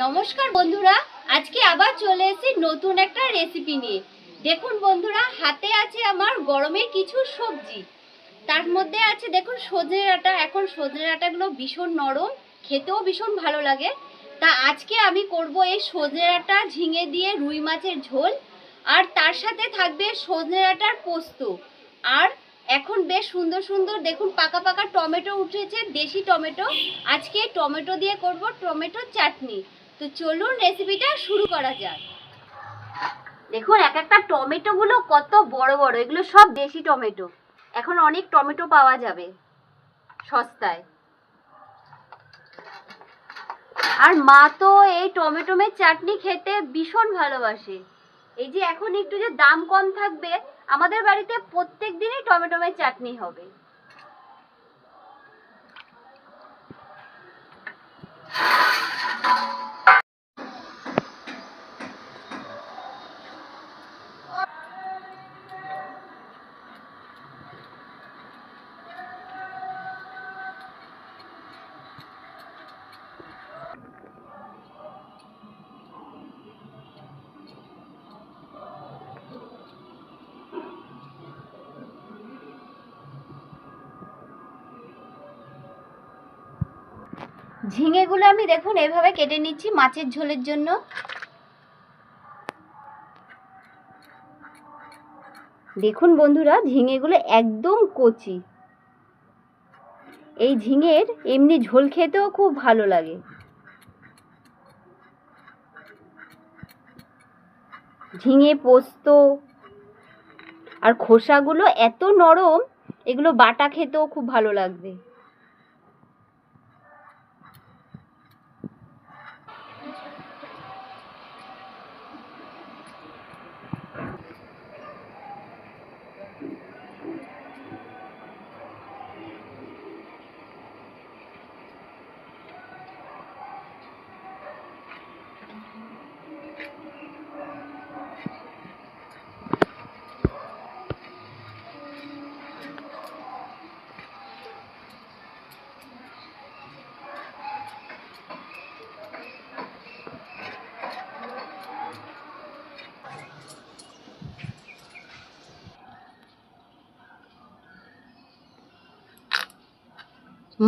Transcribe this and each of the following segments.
নমস্কার বন্ধুরা, আজকে আবার চলে এসেছি নতুন একটা রেসিপি নিয়ে। দেখুন বন্ধুরা, হাতে আছে আমার গরমের কিছু সবজি। তার মধ্যে আছে, দেখুন সজনে ডাঁটা এখন সজনে ডাঁটাগুলো ভীষণ নরম, খেতেও ভীষণ ভালো লাগে। তা আজকে আমি করব এই সজনে ডাঁটা ঝিঙে দিয়ে রুই মাছের ঝোল। আর তার সাথে থাকবে সজনে ডাঁটার পোস্ত। আর এখন বেশ সুন্দর সুন্দর, দেখুন, পাকা পাকা টমেটো উঠেছে, দেশি টমেটো। আজকে টমেটো দিয়ে করব টমেটো চাটনি। তো চলুন রেসিপিটা শুরু করা যাক। দেখুন, এক একটা টমেটো গুলো কত বড় বড়, এগুলো সব দেশি টমেটো। এখন অনেক টমেটো পাওয়া যাবে সস্তায়। আর মা তো এই টমেটোমের চাটনি খেতে ভীষণ ভালোবাসে। এই যে এখন একটু যে দাম কম থাকবে, আমাদের বাড়িতে প্রত্যেক দিনই টমেটোমের চাটনি হবে। ঝিঙেগুলো আমি দেখুন এভাবে কেটে নিচ্ছি মাছের ঝোলের জন্য। দেখুন বন্ধুরা, ঝিঙেগুলো একদম কচি। এই ঝিঙের এমনি ঝোল খেতেও খুব ভালো লাগে। ঝিঙে পোস্ত আর খোসাগুলো এত নরম, এগুলো বাটা খেতেও খুব ভালো লাগবে।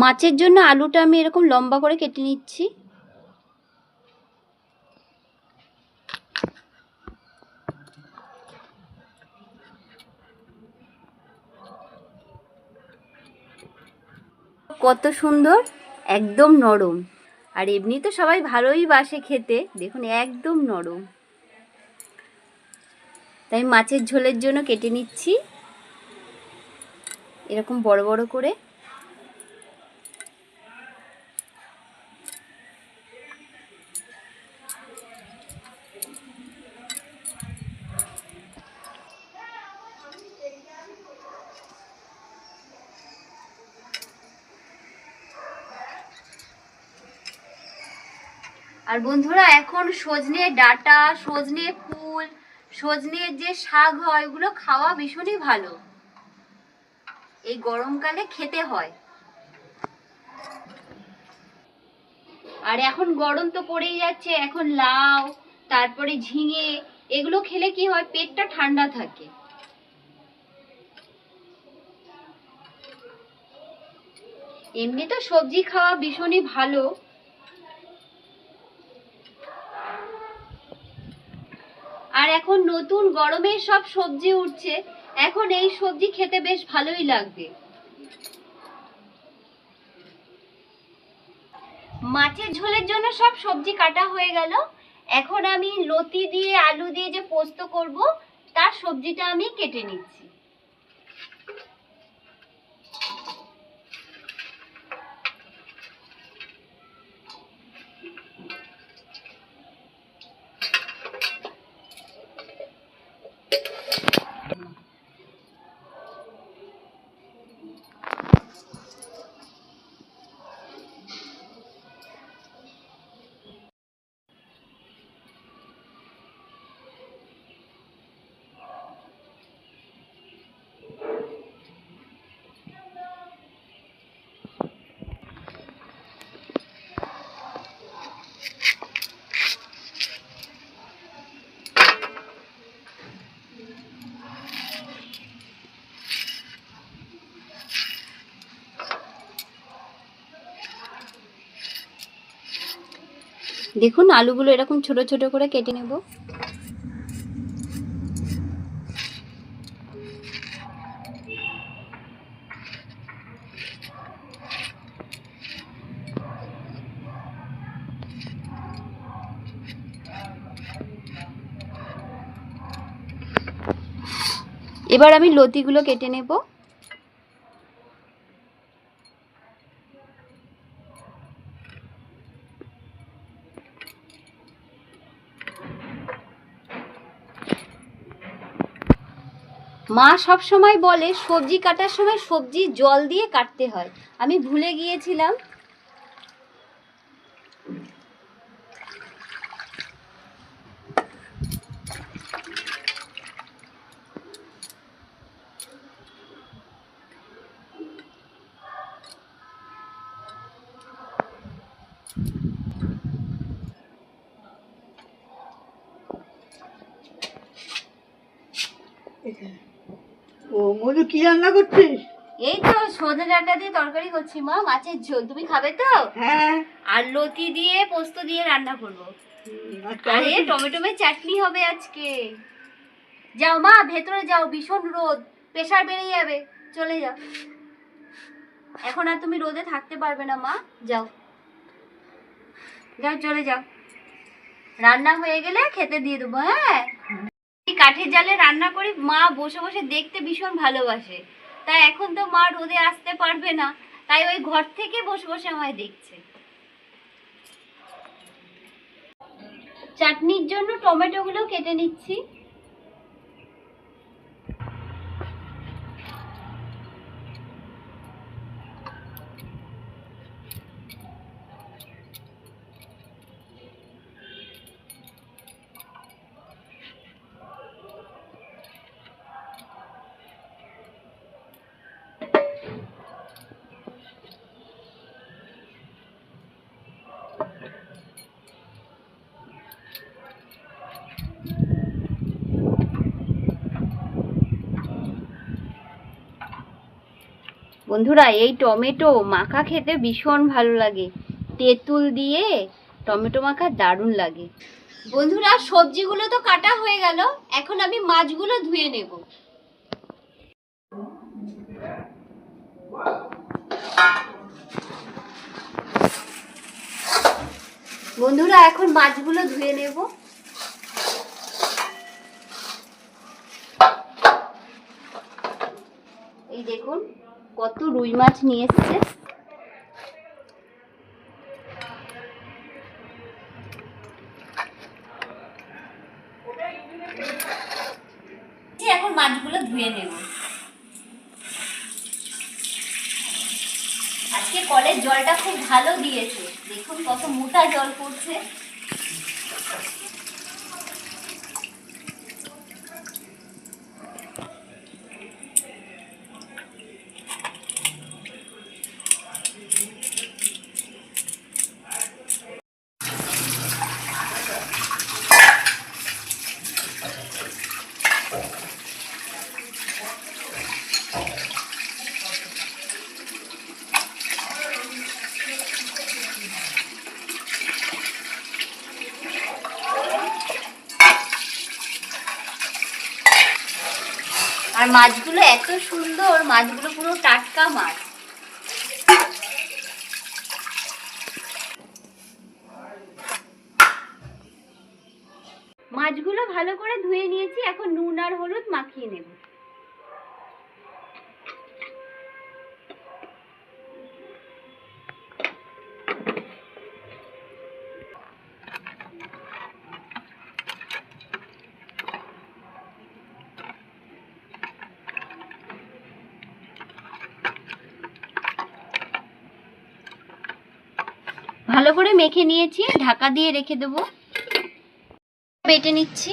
মাছের জন্য আলুটা আমি এরকম লম্বা করে কেটে নিচ্ছি। কত সুন্দর, একদম নরম। আর এমনি তো সবাই ভালোই বাসে খেতে, দেখুন একদম নরম। তাই মাছের ঝোলের জন্য কেটে নিচ্ছি। এরকম বড় বড় করে। আর বন্ধুরা, এখন সজনে ডাটা, সজনে ফুল সজনের যে শাক হয়, ওগুলো খাওয়া ভীষণই ভালো। এই গরমকালে খেতে হয়। আর এখন গরম তো পড়েই যাচ্ছে, এখন লাউ, তারপরে ঝিঙে, এগুলো খেলে কি হয়, পেটটা ঠান্ডা থাকে। এমনি তো সবজি খাওয়া ভীষণই ভালো। আর এখন নতুন গরমের সব সবজি উঠছে। এখন এই সবজি খেতে বেশ ভালোই লাগবে। মাছের ঝোলের জন্য সব সবজি কাটা হয়ে গেল। এখন আমি লতি দিয়ে আলু দিয়ে যে পোস্ত করব, তার সবজিটা আমি কেটে নিচ্ছি। দেখুন আলুগুলো এরকম ছোট ছোট করে কেটে নেব। এবার আমি লতিগুলো কেটে নেব। মা সব সময় বলে, সবজি কাটার সময় সবজি জল দিয়ে কাটতে হয়। আমি ভুলে গিয়েছিলাম। ও মধু কি রান্না করছিস? এই তো সজনে ডাঁটা দিয়ে তরকারি করছি মা। মাছের ঝোল তুমি খাবে তো? হ্যাঁ। আর লতি দিয়ে পোস্ত দিয়ে রান্না করব। আরে টমেটো- টমেটোমের চাটনি হবে আজকে। যাও মা ভেতরে যাও ভীষণ রোদ। প্রেশার বেড়ে যাবে। চলে যাও। এখন আর তুমি রোদে থাকতে পারবে না মা। যাও। যাও চলে যাও। রান্না হয়ে গেলে খেতে দিয়ে দেবো হ্যাঁ? কাঠের জালে রান্না করি মা বসে বসে দেখতে ভীষণ ভালোবাসে। তাই এখন তো মা রোদে আসতে পারবে না, তাই ওই ঘর থেকে বসে বসে আমায় দেখছে। চাটনির জন্য টমেটোগুলো কেটে নিচ্ছি। বন্ধুরা, এই টমেটো মাখা খেতে ভীষণ ভালো লাগে। তেঁতুল দিয়ে টমেটো মাখা দারুণ লাগে। বন্ধুরা, সবজিগুলো তো কাটা হয়ে গেল, এখন আমি মাছগুলো ধুয়ে নেব। বন্ধুরা, এখন মাছগুলো ধুয়ে নেব। এই দেখুন কত রুই মাছ নিয়ে এসছে। এখন মাছগুলো ধুয়ে নেব। আজকে কলের জলটা খুব ভালো দিয়েছে। দেখুন কত মোটা জল পড়ছে আর মাছগুলো এত সুন্দর মাছগুলো টাটকা মাছগুলো ভালো করে ধুয়ে নিয়েছি এখন নুন আর হলুদ মাখিয়ে নেব। মেখে নিয়েছি ঢাকা দিয়ে রেখে দেবো। বেটে নিচ্ছি।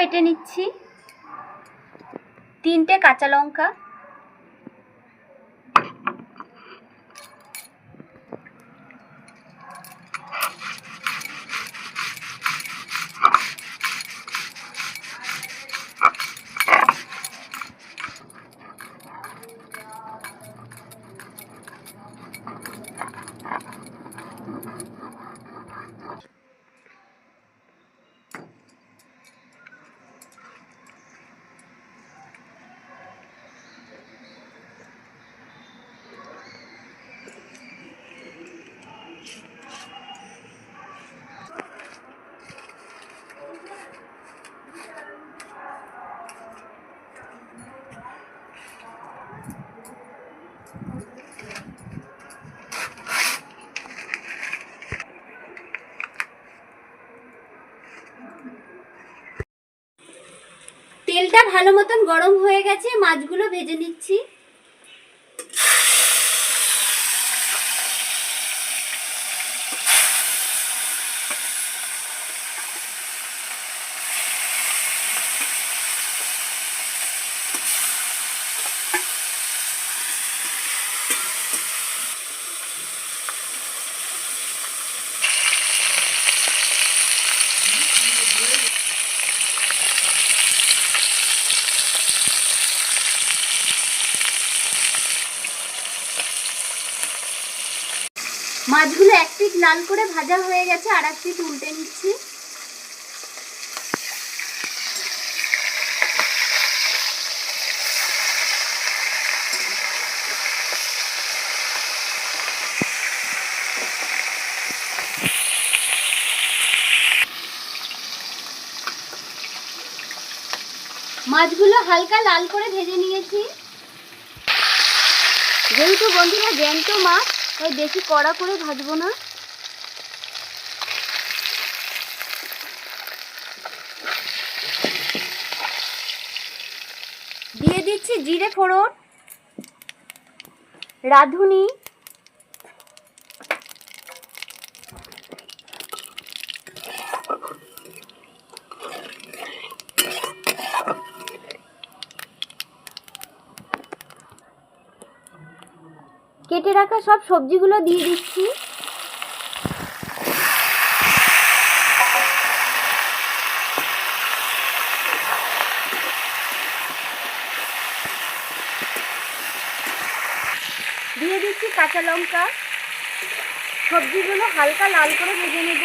বেটে নিচ্ছি। তিনটে কাঁচা লঙ্কা। ভালো মতন গরম হয়ে গেছে মাছগুলো ভেজে নিচ্ছি। মাছগুলো এক পিঠ লাল করে ভাজা হয়ে গেছে, আর এক পিঠ উল্টে নিচ্ছি। মাছগুলো হালকা লাল করে ভেজে নিয়েছি। যেহেতু বন্ধুরা জ্যান্ত মাছ তাই বেশি কড়া করে ভাজবো না? দিয়ে দিচ্ছি জিরে ফোড়ন রাঁধুনি কেটে রাখা সব সবজিগুলো দিয়ে দিচ্ছি। দিয়ে দিচ্ছি কাঁচা লঙ্কা। সবজিগুলো হালকা লাল করে ভেজে নেব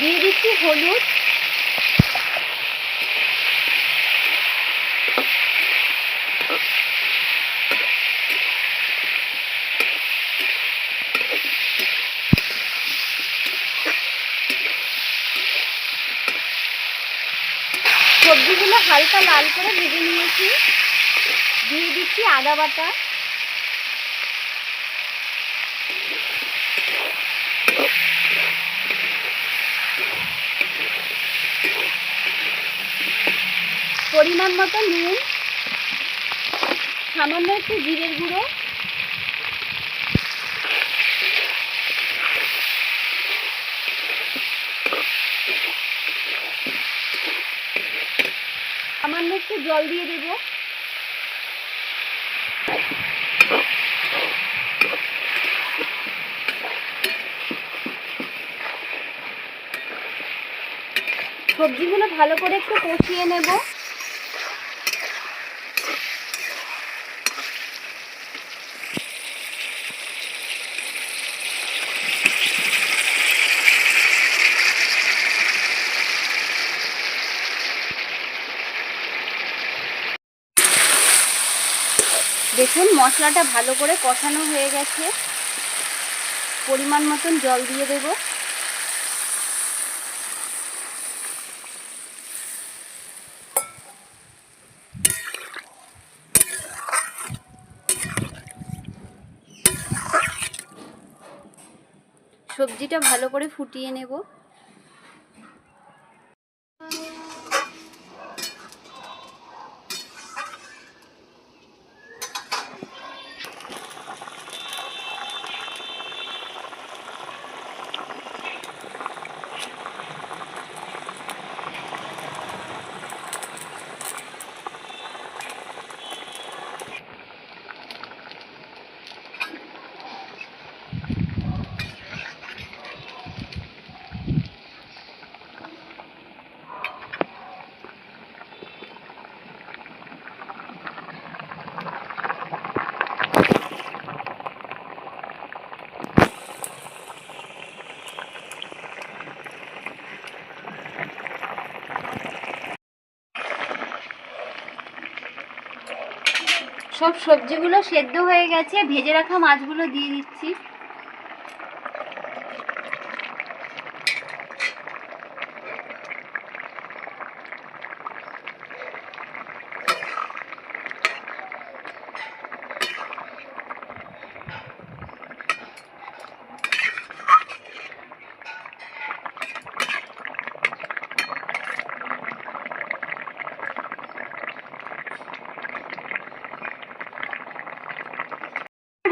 দিয়ে দিচ্ছি হলুদ সবজিগুলো হালকা লাল করে ভেজে নিয়েছি। দিয়ে দিচ্ছি আদা বাটা। পরিমাণ মতো নুন, সামান্য একটু জিরের গুঁড়ো সামান্য একটু জল দিয়ে দেব। সবজিগুলো ভালো করে একটু কষিয়ে নেব। মশলাটা ভালো করে কষানো হয়ে গেছে। পরিমাণ মতন জল দিয়ে দেব। সবজিটা ভালো করে ফুটিয়ে নেব। সব সবজিগুলো সেদ্ধ হয়ে গেছে ভেজে রাখা মাছগুলো দিয়ে দিচ্ছি।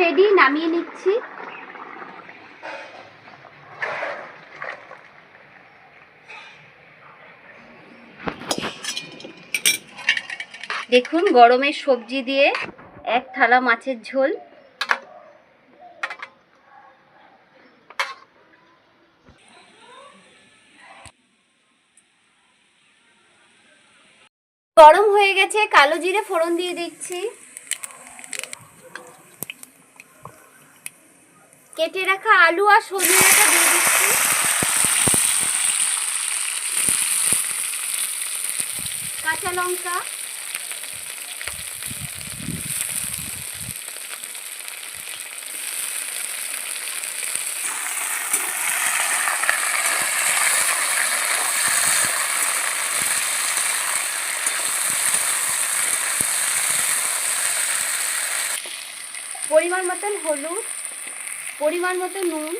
রেডি, নামিয়ে নিচ্ছি। দেখুন গরমের সবজি দিয়ে এক থালা মাছের ঝোল। গরম হয়ে গেছে, কালো জিরে ফোড়ন দিয়ে দিচ্ছি। কেটে রাখা আলু আর সজনে দিয়ে দিচ্ছি। কাঁচা লঙ্কা। পরিমাণ মতন হলুদ। পরিমাণ মতো নুন।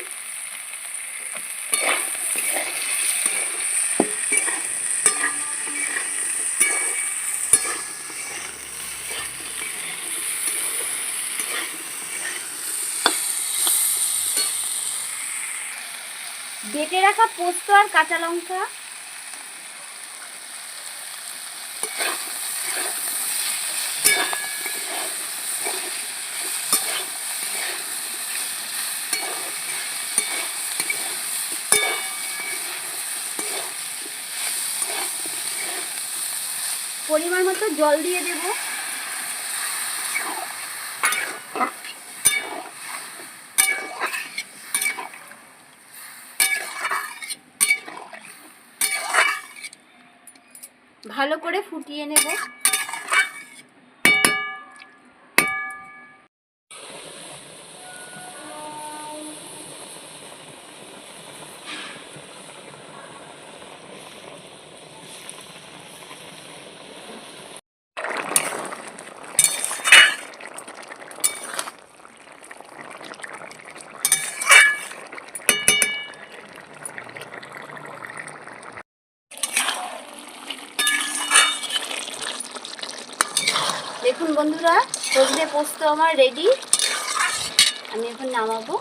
বেটে রাখা পোস্ত আর কাঁচা লঙ্কা পরিমাণ মতো জল দিয়ে দেব। ভালো করে ফুটিয়ে নেব দেখুন বন্ধুরা সজনে পোস্ত আমার রেডি আমি এখন নামাবো।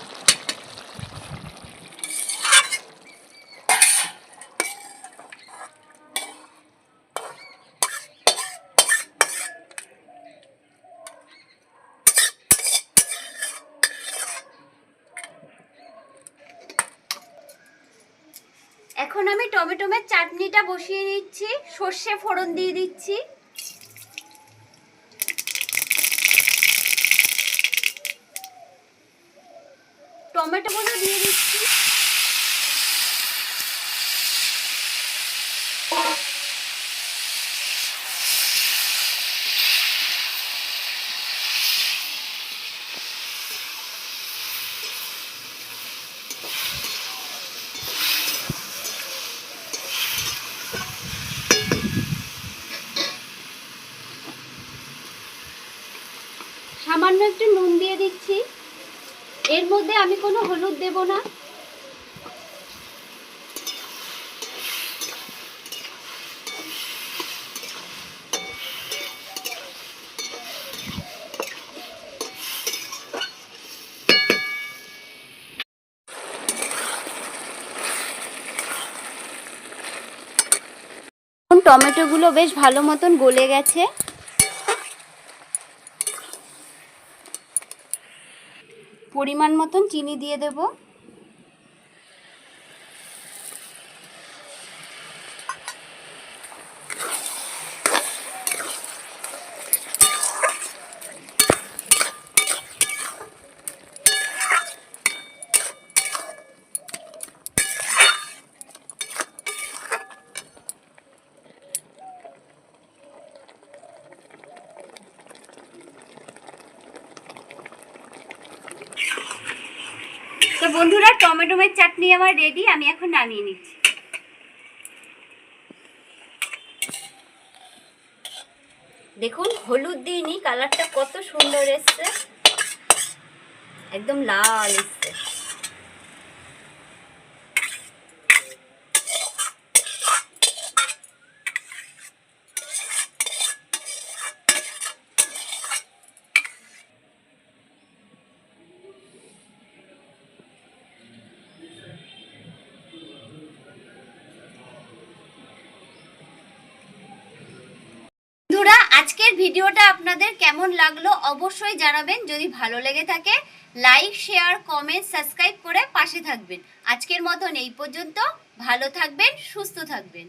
এখন আমি টমেটোমের চাটনিটা বসিয়ে দিচ্ছি, সর্ষে ফোড়ন দিয়ে দিচ্ছি। মধ্যে আমি কোনো হলুদ দেব না। টমেটোগুলো বেশ ভালো মতন গলে গেছে। পরিমাণ মতন চিনি দিয়ে দেব তো বন্ধুরা টমেটোমের চাটনি আমার রেডি আমি এখন নামিয়ে নিচ্ছি। দেখুন, হলুদ দিইনি কালারটা কত সুন্দর এসছে। একদম লাল এসছে। ভিডিওটা আপনাদের কেমন লাগল অবশ্যই জানাবেন। যদি ভালো লেগে থাকে লাইক শেয়ার কমেন্ট সাবস্ক্রাইব করে পাশে থাকবেন। আজকের মতন এই পর্যন্ত। ভালো থাকবেন, সুস্থ থাকবেন।